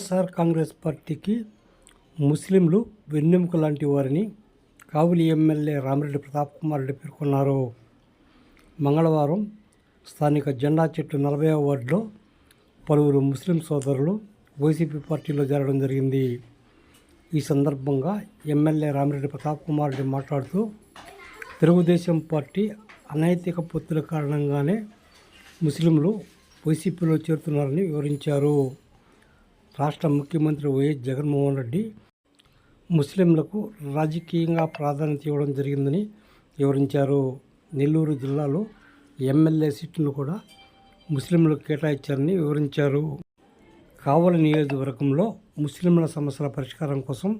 వైఎస్ఆర్ కాంగ్రెస్ పార్టీకి ముస్లింలు వెన్నెముక లాంటి వారిని కావులి ఎమ్మెల్యే రామిరెడ్డి ప్రతాప్ కుమార్ రెడ్డి పేర్కొన్నారు. మంగళవారం స్థానిక జెండా చెట్టు నలభై వార్డులో పలువురు ముస్లిం సోదరులు వైసీపీ పార్టీలో చేరడం జరిగింది. ఈ సందర్భంగా ఎమ్మెల్యే రామిరెడ్డి ప్రతాప్ కుమార్ రెడ్డి మాట్లాడుతూ తెలుగుదేశం పార్టీ అనైతిక పొత్తుల కారణంగానే ముస్లింలు వైసీపీలో చేరుతున్నారని వివరించారు. రాష్ట్ర ముఖ్యమంత్రి వైఎస్ జగన్మోహన్ రెడ్డి ముస్లింలకు రాజకీయంగా ప్రాధాన్యత ఇవ్వడం జరిగిందని వివరించారు. నెల్లూరు జిల్లాలో ఎమ్మెల్యే సీట్లను కూడా ముస్లింలకు కేటాయించారని వివరించారు. కావలి నియోజకవర్గంలో ముస్లింల సమస్యల పరిష్కారం కోసం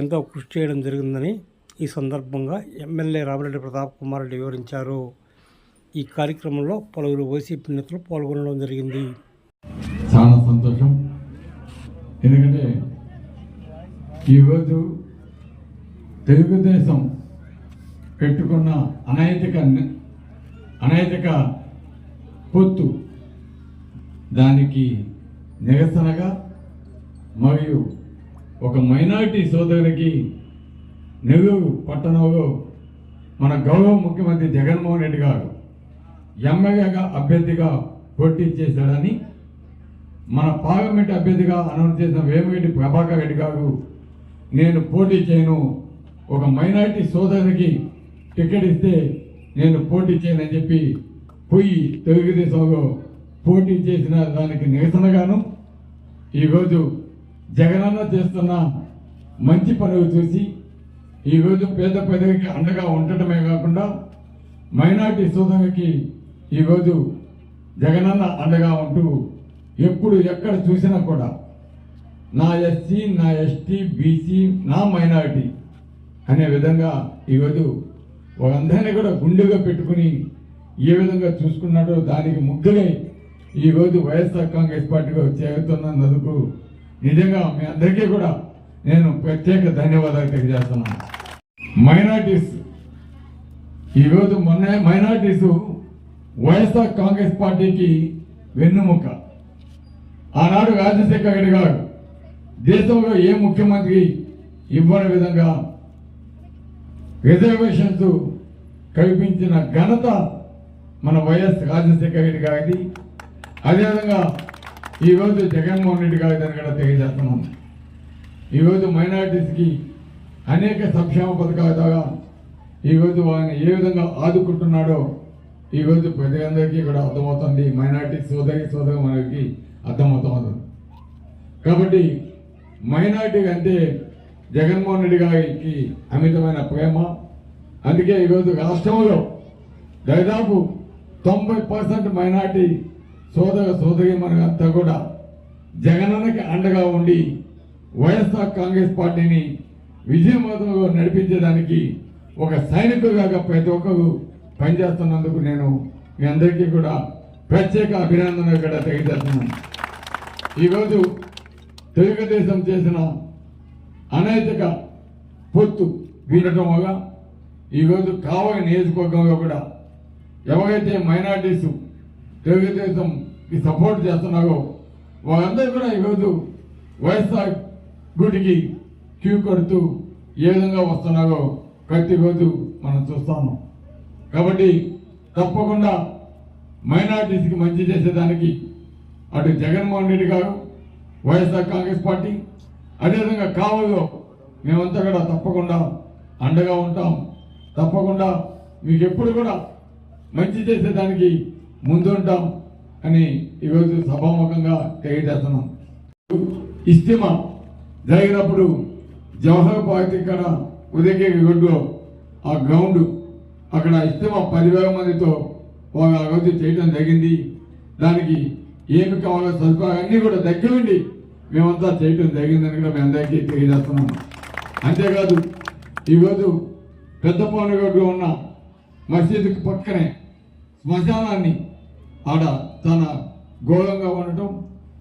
ఎంతో కృషి చేయడం జరిగిందని ఈ సందర్భంగా ఎమ్మెల్యే రామిరెడ్డి ప్రతాప్ కుమార్ రెడ్డి వివరించారు. ఈ కార్యక్రమంలో పలువురు వైసీపీ నేతలు పాల్గొనడం జరిగింది. ఈరోజు తెలుగుదేశం పెట్టుకున్న అనైతిక అనైతిక పొత్తు దానికి నిరసనగా మరియు ఒక మైనారిటీ సోదరుడికి నెల్లూరు పట్టణంలో మన గౌరవ ముఖ్యమంత్రి జగన్మోహన్ రెడ్డి గారు ఎమ్మెల్యేగా అభ్యర్థిగా పోటీ చేశాడని మన పార్లమెంట్ అభ్యర్థిగా అనౌన్స్ చేసిన వేమిరెడ్డి ప్రభాకర్ రెడ్డి గారు నేను పోటీ చేయను. ఒక మైనార్టీ సోదరునికి టికెట్ ఇస్తే నేను పోటీ చేయనని చెప్పి పోయి తెలుగుదేశంలో పోటీ చేసిన దానికి నిరసనగాను ఈరోజు జగనన్న చేస్తున్న మంచి పనులు చూసి ఈరోజు పేద ప్రజలకి అండగా ఉండటమే కాకుండా మైనార్టీ సోదరులకి ఈరోజు జగనన్న అండగా ఉంటూ ఎప్పుడు ఎక్కడ చూసినా కూడా నా ఎస్సీ నా ఎస్టీ బీసీ నా మైనారిటీ అనే విధంగా ఈరోజు వాళ్ళందరినీ కూడా గుండెగా పెట్టుకుని ఏ విధంగా చూసుకున్నాడో దానికి ముగ్గులై ఈరోజు వైఎస్ఆర్ కాంగ్రెస్ పార్టీగా చేరుతున్నందుకు నిజంగా మీ అందరికీ కూడా నేను ప్రత్యేక ధన్యవాదాలు తెలియజేస్తున్నాను. మైనార్టీస్ ఈరోజు మొన్న మైనార్టీస్ వైఎస్ఆర్ కాంగ్రెస్ పార్టీకి వెన్నుముక. ఆనాడు రాజశేఖర రెడ్డి గారు దేశంలో ఏ ముఖ్యమంత్రి ఇవ్వని విధంగా రిజర్వేషన్స్ కల్పించిన ఘనత మన వైఎస్ రాజశేఖర రెడ్డి గారిది. అదేవిధంగా ఈరోజు జగన్మోహన్ రెడ్డి గారి దాన్ని కూడా తెలియజేస్తున్నాం. ఈరోజు మైనారిటీస్కి అనేక సంక్షేమ పథకాల ద్వారా ఈరోజు వారిని ఏ విధంగా ఆదుకుంటున్నాడో ఈరోజు ప్రజలందరికీ కూడా అర్థమవుతుంది. మైనార్టీ సోదరి సోదరి మనకి అర్థమవుతుంది. కాబట్టి మైనార్టీ అంటే జగన్మోహన్ రెడ్డి గారికి అమితమైన ప్రేమ. అందుకే ఈరోజు రాష్ట్రంలో దాదాపు తొంభై పర్సెంట్ మైనార్టీ సోదర సోదరి మనకంతా కూడా జగనన్నకి అండగా ఉండి వైఎస్ఆర్ కాంగ్రెస్ పార్టీని విజయవంతంగా నడిపించడానికి ఒక సైనికులుగా ప్రతి ఒక్కరు పనిచేస్తున్నందుకు నేను మీ అందరికీ కూడా ప్రత్యేక అభినందనలు కూడా తెలియజేస్తున్నాను. ఈరోజు తెలుగుదేశం చేసిన అనైతిక పొత్తు వీడటం వల్ల ఈరోజు కావలి నియోజకవర్గంలో కూడా ఎవరైతే మైనార్టీస్ తెలుగుదేశంకి సపోర్ట్ చేస్తున్నారో వాళ్ళందరూ కూడా ఈరోజు వైఎస్ఆర్ గుడికి క్యూ కొడుతూ ఏ విధంగా వస్తున్నారో ప్రతిరోజు మనం చూస్తాము కాబట్టి తప్పకుండా మైనార్టీస్కి మంచి చేసేదానికి అటు జగన్మోహన్ రెడ్డి గారు వైఎస్ఆర్ కాంగ్రెస్ పార్టీ అదేవిధంగా కావలో మేమంతా కూడా తప్పకుండా అండగా ఉంటాం. తప్పకుండా మీకు ఎప్పుడు కూడా మంచి చేసేదానికి ముందుంటాం అని ఈరోజు సభాముఖంగా తెలియజేస్తున్నాం. ఇస్తిమ జరిగినప్పుడు జవహర్ పార్టీ ఇక్కడ ఉదయకే రోడ్లో ఆ గ్రౌండ్ అక్కడ ఇస్తిమ పదివేల మందితో వాళ్ళు ఆ రోజు చేయడం జరిగింది. దానికి ఏమి కావాలో సదుపాయాలు అన్నీ కూడా దగ్గరుండి మేమంతా చేయటం జరిగిందని కూడా మేము అందరికీ తెలియజేస్తున్నాము. అంతేకాదు ఈరోజు పెద్ద రోడ్లో ఉన్న మసీదుకి పక్కనే శ్మశానాన్ని ఆడ చాలా ఘోరంగా ఉండటం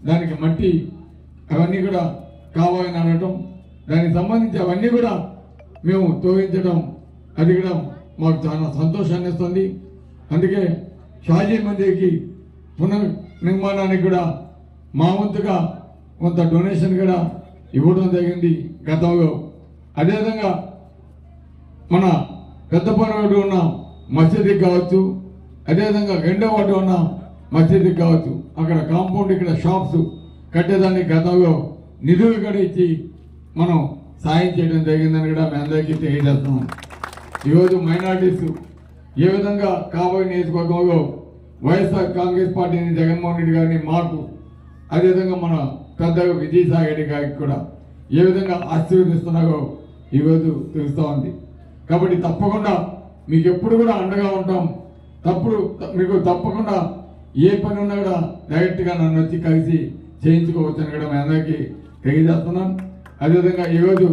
దానికి మట్టి అవన్నీ కూడా కావాలని అనటం దానికి సంబంధించి అవన్నీ కూడా మేము తోగించడం అది కూడా మాకు చాలా సంతోషాన్ని ఇస్తుంది. అందుకే షాజీ మందిర్కి పునర్ నిర్మాణానికి కూడా మా వంతుగా కొంత డొనేషన్ కూడా ఇవ్వడం జరిగింది గతంలో. అదేవిధంగా మన పెద్దపల్లి ఉన్న మసీదుకి కావచ్చు అదేవిధంగా రెండో వాటి ఉన్న మసీదుకి కావచ్చు అక్కడ కాంపౌండ్ ఇక్కడ షాప్స్ కట్టేదానికి గతంలో నిధులు కూడా ఇచ్చి మనం సాయం చేయడం జరిగిందని కూడా మీ అందరికీ తెలియజేస్తున్నాం. ఈరోజు మైనార్టీస్ ఏ విధంగా కాబోయే నియోజకవర్గంలో వైఎస్ఆర్ కాంగ్రెస్ పార్టీని జగన్మోహన్ రెడ్డి గారిని మాకు అదేవిధంగా మన పెద్ద విజయసాయి రెడ్డి గారికి కూడా ఏ విధంగా ఆశీర్వదిస్తున్నారో ఈరోజు తెలుస్తూ ఉంది. కాబట్టి తప్పకుండా మీకు ఎప్పుడు కూడా అండగా ఉంటాం. తప్పుడు మీకు తప్పకుండా ఏ పని ఉన్నా కూడా డైరెక్ట్గా నన్ను వచ్చి కలిసి చేయించుకోవచ్చని కూడా మీ అందరికీ తెలియజేస్తున్నాం అదేవిధంగా ఈరోజు